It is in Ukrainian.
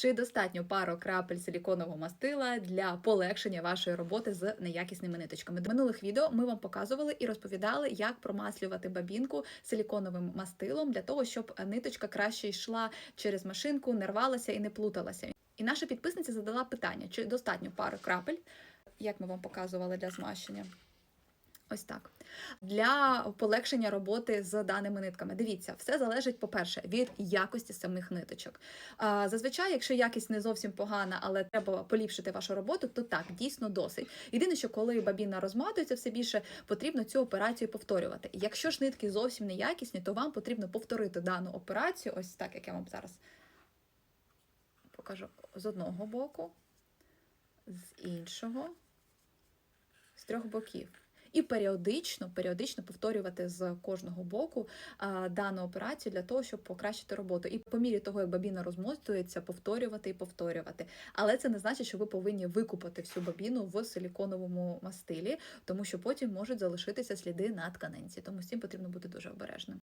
Чи достатньо пару крапель силіконового мастила для полегшення вашої роботи з неякісними ниточками? До минулих відео ми вам показували і розповідали, як промаслювати бабінку силіконовим мастилом для того, щоб ниточка краще йшла через машинку, не рвалася і не плуталася. І наша підписниця задала питання: чи достатньо пари крапель, як ми вам показували для змащення? Ось так. Для полегшення роботи з даними нитками. Дивіться, все залежить, по-перше, від якості самих ниточок. Зазвичай, якщо якість не зовсім погана, але треба поліпшити вашу роботу, то так, дійсно досить. Єдине, що коли бабіна розматується все більше, потрібно цю операцію повторювати. Якщо ж нитки зовсім не якісні, то вам потрібно повторити дану операцію, ось так, як я вам зараз покажу з одного боку, з іншого, з трьох боків. І періодично, періодично повторювати з кожного боку а, дану операцію для того, щоб покращити роботу. І по мірі того, як бабіна розмотується, повторювати і повторювати. Але це не значить, що ви повинні викупати всю бабіну в силіконовому мастилі, тому що потім можуть залишитися сліди на тканинці. Тому з цим потрібно бути дуже обережним.